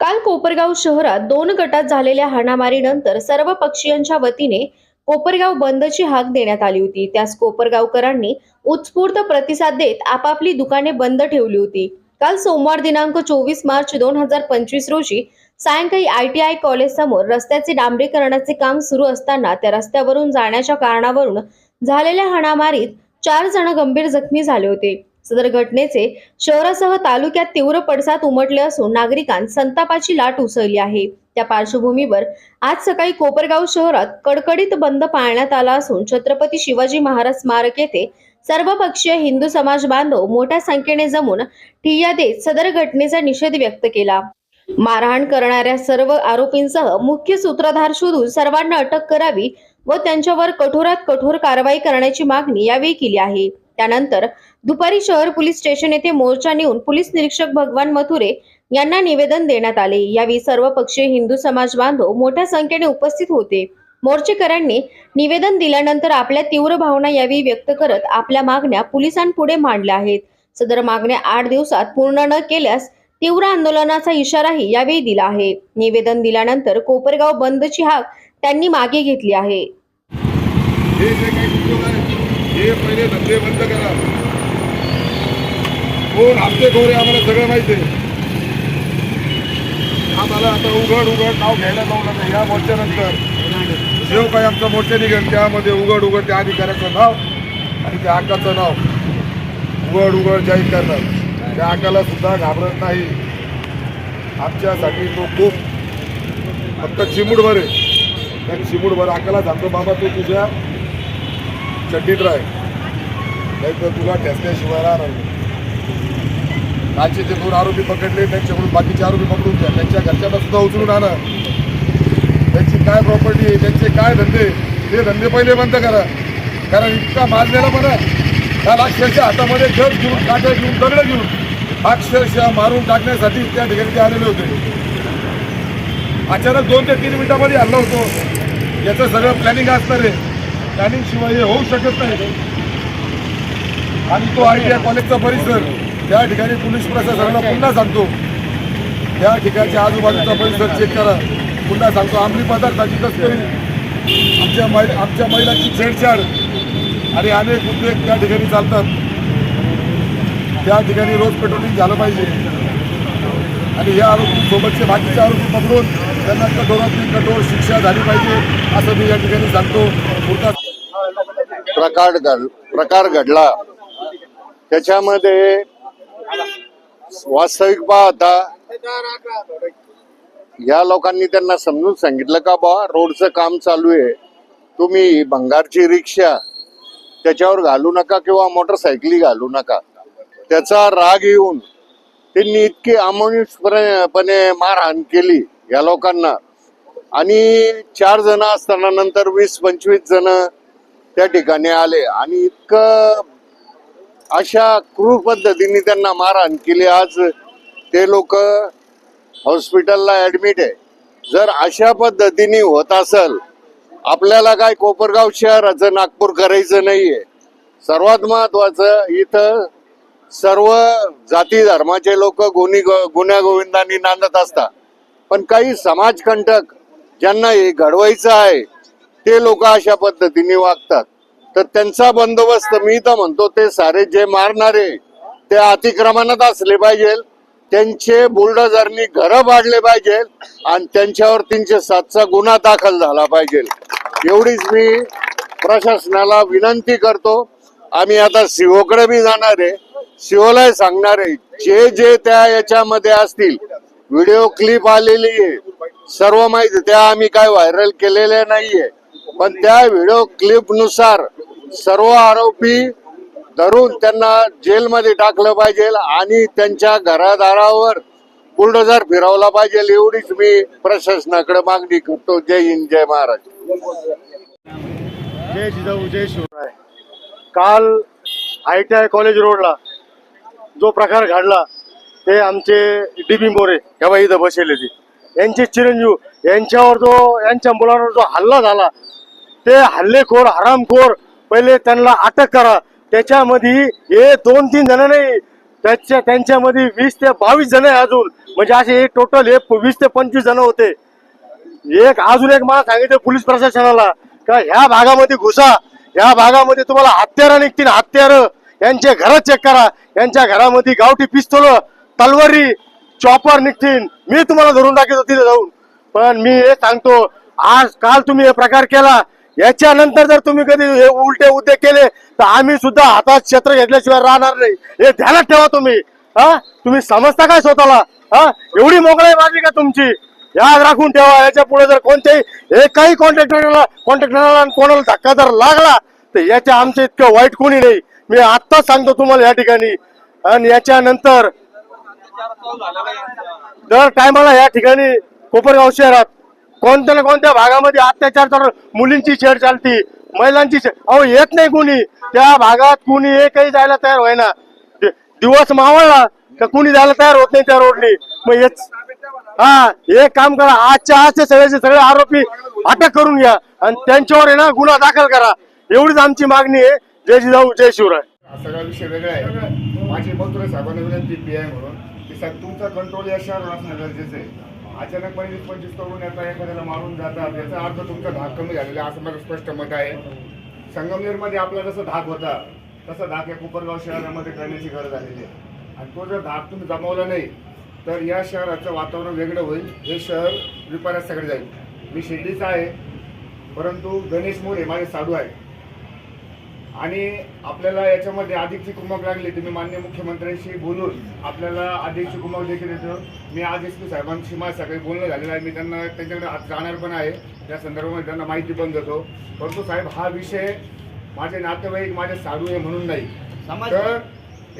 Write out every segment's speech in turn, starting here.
काल कोपरगाव शहरात दोन गटात झालेल्या हाणामारीनंतर सर्व पक्षीयांच्या वतीने कोपरगाव बंदची हाक देण्यात आली होती. त्यास कोपरगावकरांनी उत्स्फूर्त प्रतिसाद देत आपापली दुकाने बंद ठेवली होती. काल सोमवार दिनांक चोवीस मार्च दोन हजार पंचवीस रोजी सायंकाळी आय टी आय कॉलेज समोर रस्त्याचे डांबरीकरणाचे काम सुरू असताना त्या रस्त्यावरून जाण्याच्या कारणावरून झालेल्या हाणामारीत चार जण गंभीर जखमी झाले होते. सदर घटनेचे शहरासह तालुक्यात तीव्र पडसाद उमटले असून नागरिकांत संतापाची लाट उसळली आहे. त्या पार्श्वभूमीवर आज सकाळी कोपरगाव शहरात कडकडीत बंद पाळण्यात आला असून छत्रपती शिवाजी महाराज स्मारक येथे सर्वपक्षीय हिंदू समाज बांधव मोठ्या संख्येने जमून ठिय्या देत सदर घटनेचा निषेध व्यक्त केला. मारहाण करणाऱ्या सर्व आरोपींसह मुख्य सूत्रधार शोधून सर्वांना अटक करावी व त्यांच्यावर कठोरात कठोर कारवाई करण्याची मागणी यावेळी केली आहे. त्यानंतर दुपारी शहर पोलीस स्टेशन येथे मोर्चा नेऊन पोलीस निरीक्षक भगवान मथुरे यांना निवेदन देण्यात आले. यावेळी सर्व पक्षीय हिंदू समाज बांधव मोठ्या संख्येने उपस्थित होते. मोर्चेकरांनी निवेदन दिल्यानंतर आपल्या तीव्र भावना यावेळी व्यक्त करत आपल्या मागण्या पोलिसांपुढे मांडल्या आहेत. सदर मागण्या आठ दिवसात पूर्ण न केल्यास तीव्र आंदोलनाचा इशाराही यावेळी दिला आहे. निवेदन दिल्यानंतर कोपरगाव बंदची हाक त्यांनी मागे घेतली आहे. हे पहिले धंदे बंद करा. कोण हप्ते खोरे आम्हाला सगळं माहिती आहे. आम्हाला आता उघड उघड नाव घ्यायला जाऊ नका या मोर्चानंतर जेव काही आमचा मोर्चा निघेल त्यामध्ये उघड उघड त्या अधिकाऱ्याचं नाव आणि त्या आकाचं नाव. उघड उघड जाहीर करणार त्या आकाला सुद्धा घाबरत नाही. आमच्यासाठी तो खूप फक्त चिमुडभर आहे. त्या चिमुडभर आकाला सांगतो बाबा तू तुझ्या चड्डीत राह नाही तर तुला ठेसल्याशिवाय राहणार नाही. कालचे जे दोन आरोपी पकडले त्यांच्याकडून बाकीचे आरोपी पकडून घ्या. त्यांच्या घरच्यांना सुद्धा उचलून आणा. त्यांची काय प्रॉपर्टी आहे त्यांचे काय धंदे ते धंदे पहिले बंद करा. कारण इतका माजलेला बरं काल अक्षरशः हातामध्ये जग घेऊन काट्या घेऊन दगडं घेऊन अक्षरशः मारून टाकण्यासाठी त्या ठिकाणी ते आलेले होते. अचानक दोन ते तीन मिनिटामध्ये हल्ला होतो. याचं सगळं प्लॅनिंग असणार आहे. प्लॅनिंग शिवाय हे होऊ शकत नाही. आणि तो आय टी आय कॉलेजचा परिसर त्या ठिकाणी पोलीस प्रशासनाला पुन्हा सांगतो. त्या ठिकाणच्या आजूबाजूचा परिसर चेक करा. पुन्हा सांगतो आम्ही पदार्थाची तस्करी. आमच्या महि आमच्या महिलांची छेडछाड. आणि अनेक उद्योग त्या ठिकाणी चालतात. त्या ठिकाणी रोज पेट्रोलिंग झालं पाहिजे. आणि या आरोपींसोबतचे बाकीचे आरोपी पकडून त्यांना कठोरातली कठोर शिक्षा झाली पाहिजे असं मी या ठिकाणी सांगतो. पुरता प्रकार घड प्रकार घडला. त्याच्यामध्ये वास्तविक पाहता या लोकांनी त्यांना समजून सांगितलं का बा रोडचं काम चालू आहे. तुम्ही भंगारची रिक्षा त्याच्यावर घालू नका किंवा मोटरसायकली घालू नका. त्याचा राग येऊन त्यांनी इतकी अमानुषपणे मारहाण केली या लोकांना. आणि चार जण असताना नंतर वीस पंचवीस जण त्या ठिकाणी आले. आणि इतकं अशा क्रूर पद्धतीने त्यांना मारहाण केली. आज ते लोक हॉस्पिटलला ऍडमिट आहे. जर अशा पद्धतीने होत असेल आपल्याला काय कोपरगाव शहराचं नागपूर करायचं नाहीये. सर्वात महत्वाचं इथं सर्व जाती धर्माचे लोक गुन्हे गुन्ह्या गोविंदांनी नांदत असतात. पण काही समाजकंटक ज्यांना हे घडवायचं आहे ते लोक अशा पद्धतीने वागतात. तर त्यांचा बंदोबस्त मी तर म्हणतो ते सारे जे मारणारे ते अतिक्रमणात असले पाहिजे. त्यांचे बुलडोजरनी घरं पाडले पाहिजे आणि त्यांच्यावर तीनशे सातचा गुन्हा दाखल झाला पाहिजे. एवढीच मी प्रशासनाला विनंती करतो. आम्ही आता सीओकडे बी जाणार आहे. सीओला सांगणार आहे जे जे त्या याच्यामध्ये असतील व्हिडिओ क्लिप आलेली आहे. सर्व माहिती त्या आम्ही काय व्हायरल केलेल्या नाहीये. पण त्या व्हिडिओ क्लिपनुसार सर्व आरोपी धरून त्यांना जेलमध्ये टाकलं पाहिजे आणि त्यांच्या घरादारावर बुलडोजर फिरवला पाहिजे एवढीच मी प्रशासनाकडे मागणी करतो. जय हिंद जय महाराज जय जिजाऊ जय शिवराय काल आय टी आय कॉलेज रोडला जो प्रकार घडला ते आमचे डी बी मोरे तेव्हा इथं बसले ते यांचे चिरंजीव यांच्यावर जो यांच्या मुलांवर जो हल्ला झाला ते हल्लेखोर हरामखोर पहिले त्यांना अटक करा. त्याच्यामध्ये हे दोन तीन जण नाही त्याच्या त्यांच्यामध्ये वीस ते बावीस जण आहे अजून. म्हणजे असे टोटल हे वीस ते पंचवीस जण होते. एक अजून एक मला सांगितलं पोलीस प्रशासनाला का ह्या भागामध्ये घुसा. ह्या भागामध्ये तुम्हाला हत्यारं निघतील हत्यार. यांचे घर चेक करा. यांच्या घरामध्ये गावठी पिस्तोल तलवारी चॉपर निघतील. मी तुम्हाला धरून टाकतो तिथे जाऊन. पण मी हे सांगतो आज काल तुम्ही हे प्रकार केला. याच्यानंतर जर तुम्ही कधी हे उलटे उद्योग केले तर आम्ही सुद्धा हातात क्षेत्र घेतल्याशिवाय राहणार नाही. हे ध्यानात ठेवा तुम्ही. हा? तुम्ही समजता काय स्वतःला? हा? एवढी मोकळी माझी का तुमची? याद राखून ठेवा. याच्यापुढे जर कोणत्याही एकाही कॉन्ट्रॅक्टरला कॉन्ट्रॅक्टरला कोणाला धक्का जर लागला तर याच्या आमच्या इतकं वाईट कोणी नाही. मी आत्ताच सांगतो तुम्हाला या ठिकाणी. आणि याच्यानंतर दर टायमाला या ठिकाणी कोपरगाव शहरात कोणत्या ना कोणत्या भागामध्ये अत्याचार तर मुलींची छेड चालती महिलांची अहो येत नाही कुणी. त्या भागात कुणी एकही जायला तयार व्हायना दिवस मावळला तर कुणी जायला तयार होत नाही त्या रोडनी. मग हेच हा एक काम करा. आजच्या आजचे सगळ्याचे सगळे आरोपी अटक करून घ्या. आणि त्यांच्यावर आहे ना गुन्हा दाखल करा. एवढीच आमची मागणी आहे. जय जिजाऊ जय शिवराय. सगळा विषय वेगळा आहे. माझी मंत्री साहेबांना विनंती पी आय म्हणून. की साहेब तुमचा कंट्रोल या शहरावर असणं गरजेचं आहे. अचानकपणे वीस पंचवीस करून येतात एखाद्याला मारून जातात. याचा अर्थ तुमचा धाक कमी झालेला आहे, असं माझं स्पष्ट मत आहे. संगमनेरमध्ये आपला जसं धाक होता तसा धाक या कोपरगाव शहरामध्ये करण्याची गरज आलेली आहे. आणि तो जर धाक तुम्ही जमवला नाही तर या शहराचं वातावरण वेगळं होईल. हे शहर विपारात सगळे जाईल. मी शिर्डीचा आहे परंतु गणेश मोरे माझे साधू आहे आणि आपल्याला याच्यामध्ये अधिकची कुमक लागली तर मी मान्य मुख्यमंत्र्यांशी बोलून आपल्याला अधिकची कुमक देखील येतो. मी आज एस पी साहेबांशी माझं सकाळी बोलणं झालेलं आहे. मी त्यांना त्यांच्याकडे आज जाणार पण आहे. त्या संदर्भामध्ये त्यांना माहिती पण देतो. परंतु साहेब हा विषय माझे नातेवाईक माझे साधू आहे म्हणून नाही. तर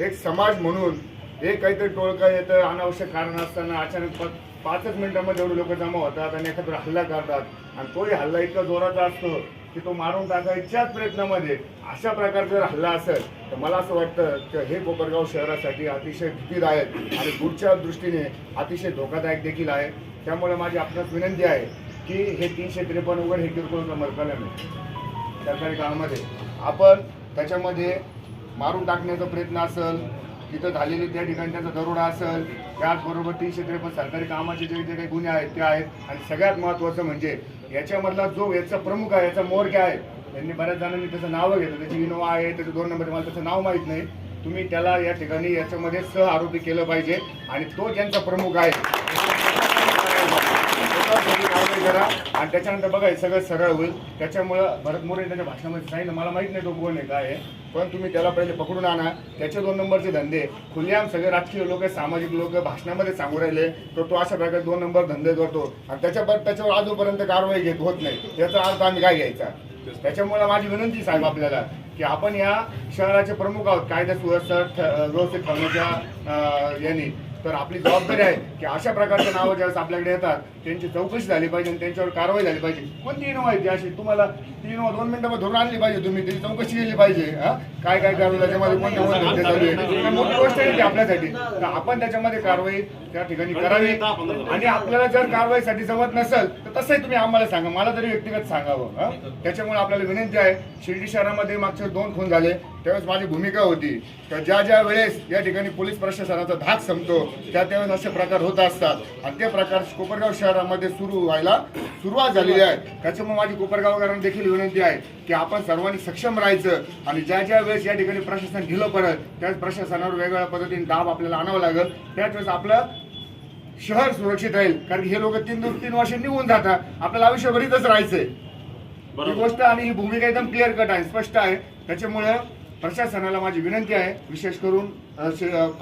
एक समाज म्हणून एक काहीतरी टोळका येतं अनावश्यक कारण असताना अचानक पाचच मिनिटांमध्ये एवढे लोक जमा होतात आणि एखादा हल्ला करतात. आणि तोही हल्ला इतका जोराचा असतो. की तो मारून टाकायच्याच प्रयत्नामध्ये अशा प्रकारचा जर हल्ला असेल तर मला असं वाटतं की हे कोपरगाव शहरासाठी अतिशय भीतीदायक आणि पुढच्या दृष्टीने अतिशय धोकादायक देखील आहे. त्यामुळे माझी आपणास विनंती आहे की हे तीनशे त्रेपन्न वगैरे हे किरकोळ मरकलम आहे सरकारी कामामध्ये आपण त्याच्यामध्ये मारून टाकण्याचा प्रयत्न असेल तिथं झालेले त्या ठिकाणी त्यांचा दरोडा असेल त्याचबरोबर तीनशे त्रेपन्न सरकारी कामाचे जे जे काही गुन्हे आहेत ते आहेत. आणि सगळ्यात महत्त्वाचं म्हणजे याच्यामधला जो याचा प्रमुख आहे याचा मोरक्या आहे त्यांनी बऱ्याच जणांनी त्याचं नावं घेतलं. त्याची इनोवा आहे त्याचे दोन नंबर मला त्याचं नाव माहीत नाही. तुम्ही त्याला या ठिकाणी याच्यामध्ये सह आरोपी केलं पाहिजे आणि तो ज्यांचा प्रमुख आहे कारवाई करा. आणि त्याच्यानंतर बघा हे सगळं सरळ होईल. त्याच्यामुळं भरत मोरे त्यांच्या भाषणामध्ये सांगितलं. मला माहीत नाही तो कोण आहे काय आहे. पण तुम्ही त्याला पहिले पकडून आणा. त्याचे दोन नंबरचे धंदे. खुलेआम सगळे राजकीय लोक सामाजिक लोक भाषणामध्ये सांगू राहिले. तर तो अशा प्रकारे दोन नंबर धंदे करतो. आणि त्याच्या त्याच्यावर आजूपर्यंत कारवाई घेत होत नाही. याचा अर्थ आम्ही काय घ्यायचा? त्याच्यामुळे माझी विनंती साहेब आपल्याला की आपण या शहराचे प्रमुख आहोत. कायदा सुव्यवस्था ठ- व्यवस्थित ठेवण्याच्या यांनी. तर आपली जबाबदारी आहे की अशा प्रकारच्या नावं ज्यावेळेस आपल्याकडे येतात त्यांची चौकशी झाली पाहिजे आणि त्यांच्यावर कारवाई झाली पाहिजे. कोणती इनोवा आहे ती अशी तुम्हाला ती इनोवा दोन मिनिटामध्ये धरून आणली पाहिजे तुम्ही त्याची चौकशी केली पाहिजे हा? काय काय कारवाई त्याच्यामध्ये कोणत्या चालू आहे मोठी गोष्ट आहे ती आपल्यासाठी. तर आपण त्याच्यामध्ये कारवाई त्या ठिकाणी करावी. आणि आपल्याला जर कारवाईसाठी जमत नसेल तर तसंही तुम्ही आम्हाला सांगा. मला तरी व्यक्तिगत सांगावं हा? त्याच्यामुळे आपल्याला विनंती आहे शिर्डी शहरामध्ये मागचे दोन खून झाले. त्यावेळेस माझी भूमिका होती तर ज्या ज्या वेळेस या ठिकाणी पोलीस प्रशासनाचा धाक संपतो त्या त्यावेळेस असे प्रकार होत असतात. आणि ते प्रकार कोपरगाव शहरामध्ये सुरू व्हायला सुरुवात झालेली आहे. त्याच्यामुळे माझी कोपरगावकरांना देखील विनंती आहे की आपण सर्वांनी सक्षम राहायचं आणि ज्या ज्या वेळेस या ठिकाणी प्रशासन ढिलं पडत त्याच प्रशासनावर वेगवेगळ्या पद्धतीने दाब आपल्याला आणावं लागेल. त्याच वेळेस आपलं शहर सुरक्षित राहील. कारण हे लोक तीन दोन तीन वर्ष निघून जातात. आपल्याला आयुष्यभर इथंच राहायचंय. ही गोष्ट आणि ही भूमिका एकदम क्लिअर कट आहे स्पष्ट आहे. त्याच्यामुळे प्रशासनाला माझी विनंती आहे विशेष करून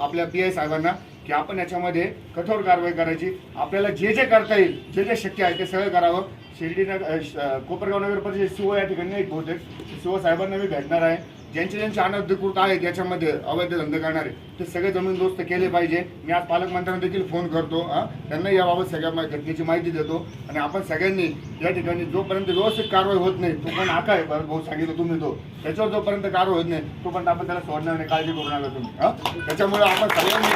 आपल्या पी आय साहेबांना की आपण याच्यामध्ये कठोर कारवाई करायची. आपल्याला जे जे करता येईल जे जे शक्य आहे ते सगळं करावं. शिर्डी नगर श- कोपरगाव नगर परिषद शिव या ठिकाणी नाही बहुतेक. शिव साहेबांना मी भेटणार आहे. ज्यांचे ज्यांचे अनधिकृत आहेत याच्यामध्ये अवैध धंदे करणारे ते सगळे जमीन दोस्त केले पाहिजे. मी आज पालकमंत्र्यांना देखील फोन करतो त्यांना याबाबत सगळ्या घटनेची माहिती देतो. आणि आपण सगळ्यांनी या ठिकाणी जोपर्यंत व्यवस्थित कारवाई होत नाही तो पण आका आहे परत भाऊ सांगितलं तुम्ही तो. त्याच्यावर जोपर्यंत कारवाई होत नाही तोपर्यंत आपण त्याला सोडणार नाही काळजी करू नका तुम्ही त्याच्यामुळे आपण सगळ्यांनी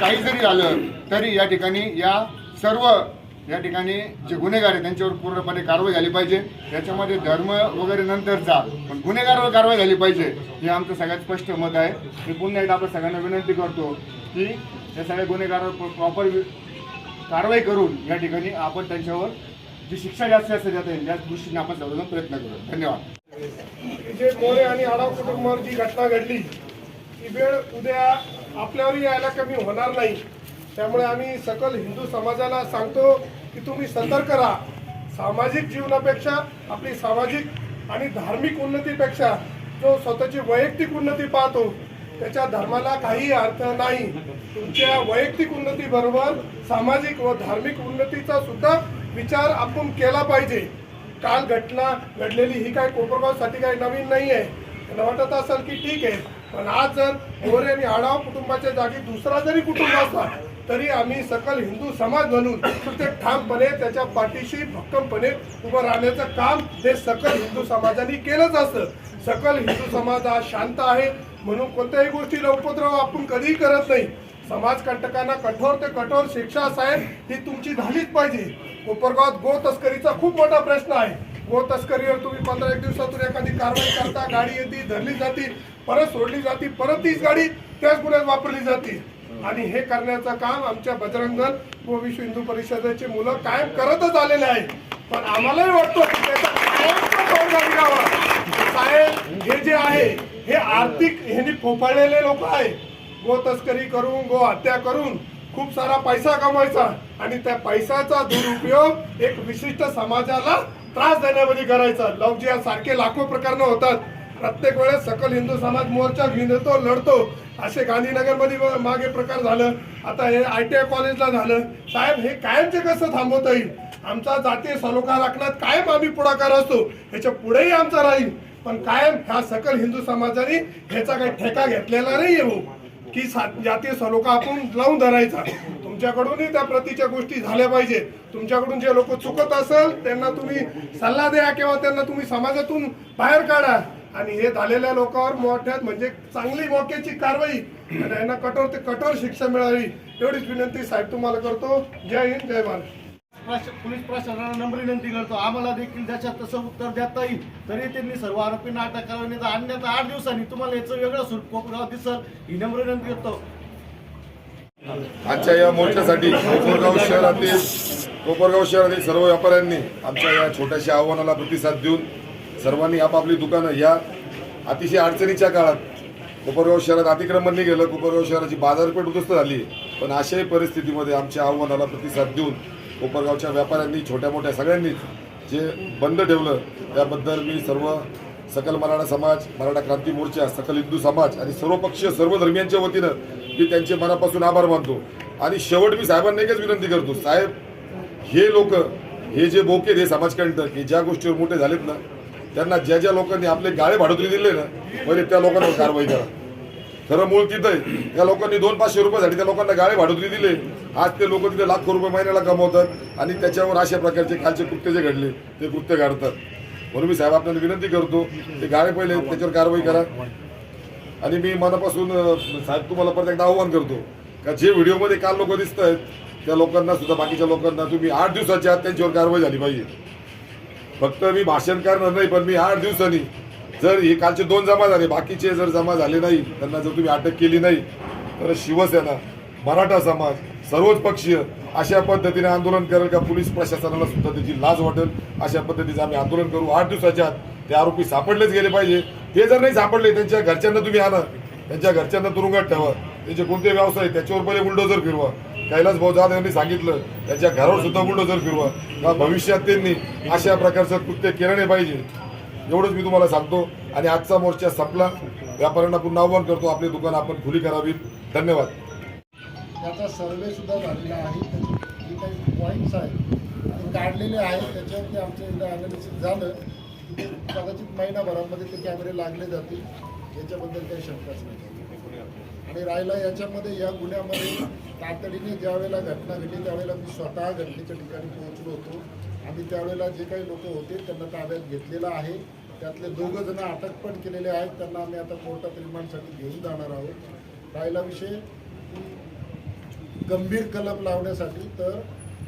काही जरी झालं तरी या ठिकाणी या सर्व या ठिकाणी जे गुन्हेगार आहेत त्यांच्यावर पूर्णपणे कारवाई झाली पाहिजे. याच्यामध्ये धर्म वगैरे नंतरचा पण गुन्हेगारवर कारवाई झाली पाहिजे हे आमचं सगळ्यात स्पष्ट मत आहे. मी पुन्हा एकदा आपण सगळ्यांना विनंती करतो की या सगळ्या गुन्हेगारावर प्रॉपर कारवाई करून या ठिकाणी आपण त्यांच्यावर जी शिक्षा जास्त जास्त देता येईल त्याच दृष्टीने आपण सर्वजण प्रयत्न करू. धन्यवाद. जे मोरे आणि आडाव कुटुंबावर जी घटना घडली ती वेळ उद्या आपल्यावरही यायला कमी होणार नाही. त्यामुळे आम्ही सकल हिंदू समाजाला सांगतो की तुम्ही सतर्क राहा. सामाजिक जीवनापेक्षा आपली सामाजिक आणि धार्मिक उन्नतीपेक्षा जो स्वतःची वैयक्तिक उन्नती पाहतो त्याच्या धर्माला काही अर्थ नाही. तुमच्या वैयक्तिक उन्नतीबरोबर सामाजिक व धार्मिक उन्नतीचा सुद्धा विचार आपण केला पाहिजे. काल घटना घडलेली ही काय कोपरगावसाठी काही नवीन नाही आहे त्यांना वाटत असेल की ठीक आहे पण आज जर गोरे आणि आढाव कुटुंबाच्या जागी दुसरा जरी कुटुंब असला तरी आम्ही सकल हिंदू समाज म्हणून ते ठामपणे त्याच्या पाठीशी भक्कमपणे उभं राहण्याचं काम हे सकल हिंदू समाजाने केलंच असतं. सकल हिंदू समाज हा शांत आहे म्हणून कोणत्याही गोष्टीला उपद्रव आपण कधीही करत नाही. समाजकंटकांना कठोर ते कठोर शिक्षा साहेब ही तुमची झालीच पाहिजे. कोपरगावात गो तस्करीचा खूप मोठा प्रश्न आहे. गो तस्करीवर तुम्ही पंधरा एक दिवसातून एखादी कारवाई करता गाडी येते धरली जाते परत सोडली जाते परत तीच गाडी त्याच गुन्ह्यात वापरली जाते. आणि हे करण्याचं काम आमच्या बजरंग व विश्व हिंदू परिषदेचे मुलं कायम करतच आलेले आहेत. पण आम्हालाही वाटतो साहेब हे जे आहे हे आर्थिक ह्यांनी फोफाळलेले लोक आहे गो तस्करी करून गो हत्या करून खूप सारा पैसा कमवायचा आणि त्या पैशाचा दुरुपयोग एक विशिष्ट समाजाला त्रास देण्यामध्ये करायचा. लवजिया सारखे लाखो प्रकरणं होतात. प्रत्येक वेळेस सकल हिंदू समाज मोर्चा घेऊन येतो लढतो. असे गांधीनगरमध्ये मागे प्रकार झालं. आता हे आय टी आय कॉलेजला झालं. साहेब हे कायमचे कसं थांबवता येईल? आमचा जातीय सलोखा राखण्यात कायम आम्ही पुढाकार असतो. ह्याच्या पुढेही आमचा राहील. पण कायम ह्या सकल हिंदू समाजाने ह्याचा काही ठेका घेतलेला नाही हो. की जातीय सलोखा आपण लावून धरायचा. तुमच्याकडूनही त्या प्रतीच्या गोष्टी झाल्या पाहिजे तुमच्याकडून जे लोक चुकत असेल त्यांना तुम्ही सल्ला द्या किंवा त्यांना तुम्ही समाजातून बाहेर काढा. आणि हे झालेल्या लोकांवर मोठ्यात म्हणजे चांगली मोक्याची कारवाई आणि यांना कठोर ते कठोर शिक्षा मिळावी एवढीच विनंती साहेब तुम्हाला करतो. जय हिंद जय प्रश- पोलीस प्रशासनाला नम्र विनंती करतो. आम्हाला देखील त्याच्यात तसं उत्तर देता येईल. तरी त्यांनी सर्व आरोपींना अटक करावी अन्यथा आठ दिवसांनी तुम्हाला याचं वेगळं स्वरूप कोपराव दिसल ही नम्र विनंती करतो. आजच्या या मोर्चासाठी कोपरगाव शहरातील कोपरगाव शहरातील सर्व व्यापाऱ्यांनी आमच्या या छोट्याशा आव्हानाला प्रतिसाद देऊन सर्वांनी आपापली दुकानं या अतिशय अडचणीच्या काळात कोपरगाव शहरात अतिक्रमण नाही गेलं कोपरगाव शहराची बाजारपेठ उद्ध्वस्त झाली. पण अशाही परिस्थितीमध्ये आमच्या आव्हानाला प्रतिसाद देऊन कोपरगावच्या व्यापाऱ्यांनी छोट्या मोठ्या सगळ्यांनीच जे बंद ठेवलं त्याबद्दल मी सर्व सकल मराठा समाज मराठा क्रांती मोर्चा सकल हिंदू समाज आणि सर्व पक्षीय सर्व धर्मियांच्या वतीनं मी त्यांचे मनापासून आभार मानतो. आणि शेवट मी साहेबांना एकच विनंती करतो साहेब हे लोक हे जे बोके हे समाजकंटक हे ज्या गोष्टीवर मोठे झालेत ना त्यांना ज्या ज्या लोकांनी आपले गाळे भाडोतरी दिले ना पहिले त्या लोकांवर कारवाई करा. खरं मूळ तिथं आहे त्या लोकांनी दोन पाचशे रुपयासाठी त्या लोकांना गाळे भाडोतरी दिले. आज ते लोक तिथे लाखो रुपये महिन्याला कमवतात आणि त्याच्यावर अशा प्रकारचे कालचे कृत्य जे घडले ते कृत्य घडतात. म्हणून मी साहेब आपल्याला विनंती करतो ते गाळे पहिले त्याच्यावर कारवाई करा. आणि मी मनापासून साहेब तुम्हाला परत एकदा आव्हान करतो का जे व्हिडिओमध्ये काल लोक दिसत आहेत त्या लोकांना सुद्धा बाकीच्या लोकांना तुम्ही आठ दिवसाच्या आत त्यांच्यावर कारवाई झाली पाहिजे. फक्त मी भाषण करणार नाही पण मी आठ दिवसांनी जर हे कालचे दोन जमा झाले बाकीचे जर जमा झाले नाही त्यांना जर तुम्ही अटक केली नाही तर शिवसेना मराठा समाज सर्वच पक्षीय अशा पद्धतीने आंदोलन करेल का? पोलीस प्रशासनाला सुद्धा त्याची लाज वाटेल. अशा पद्धतीचं आम्ही आंदोलन करू. आठ दिवसाच्या आत ते आरोपी सापडलेच गेले पाहिजे. ते जर नाही सापडले त्यांच्या घरच्यांना तुम्ही आणा. त्यांच्या घरच्यांना तुरुंगात ठेवा. त्यांचे कोणते व्यवसाय त्याच्यावर पहिले बुलडोजर फिरवा. कैलास भाऊ जाधव यांनी सांगितलं त्यांच्या घरावर सुद्धा बुलडोजर फिरवा. का भविष्यात त्यांनी अशा प्रकारचं कृत्य केलं नाही पाहिजे? एवढंच मी तुम्हाला सांगतो. आणि आजचा मोर्चा संपला. व्यापाऱ्यांना पुन्हा आव्हान करतो. आपली दुकान आपण खुली करावी धन्यवाद. त्याचा सर्वे सुद्धा झालेला आहे. जे काही पॉईंट्स आहेत. काढलेले आहेत. त्याच्यावरती आमचं एकदा अनालिसिस झालं. कदाचित महिनाभरामध्ये ते कॅमेरे लागले जातील. याच्याबद्दल काही शंकाच नाही. आणि राहिला याच्यामध्ये या गुन्ह्यामध्ये तातडीने ज्यावेळेला घटना घडली त्यावेळेला मी स्वतः घटनेच्या ठिकाणी पोहोचलो होतो. आणि त्यावेळेला जे काही लोक होते त्यांना ताब्यात घेतलेलं आहे. त्यातले दोघं जण अटक पण केलेले आहेत. त्यांना आम्ही आता कोर्टात रिमांडसाठी घेऊन जाणार आहोत. राहिला विषय की गंभीर कलम लावण्यासाठी तर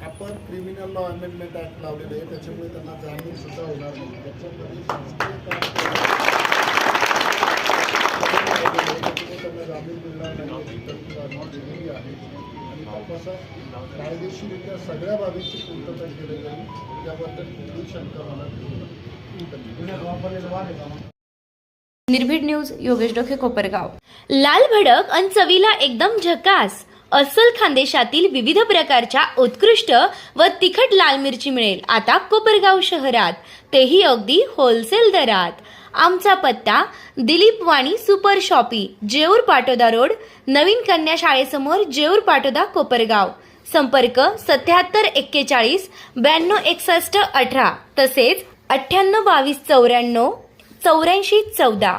आपण क्रिमिनल लॉ अमेंडमेंट ऍक्ट लावलेले आहे. त्याच्यामुळे त्यांना जामीन सुद्धा होणार नाही. त्याच्यामध्ये त्यांना जामीन मिळणार नाही दिलेली आहे आणि तपासात कायदेशीररित्या सगळ्या बाबींची पूर्तता केली जाईल त्याबद्दल कुठली शंका मला निर्भीड न्यूज योगेश डोके कोपरगाव. लाल भडक अन चवीला एकदम झकास. अस्सल खानदेशातील विविध प्रकारच्या उत्कृष्ट व तिखट लाल मिरची मिळेल. आता कोपरगाव शहरात. तेही अगदी होलसेल दरात. आमचा पत्ता Dilip Wani super shoppe Jeur Patoda road नवीन कन्या शाळेसमोर जेऊर पाटोदा कोपरगाव. संपर्क सत्याहत्तर एक्केचाळीस ब्याण्णव एकसष्ट अठरा. तसेच अठ्ठ्याण्णव बावीस चौऱ्याण्णव चौऱ्याऐंशी चौदा.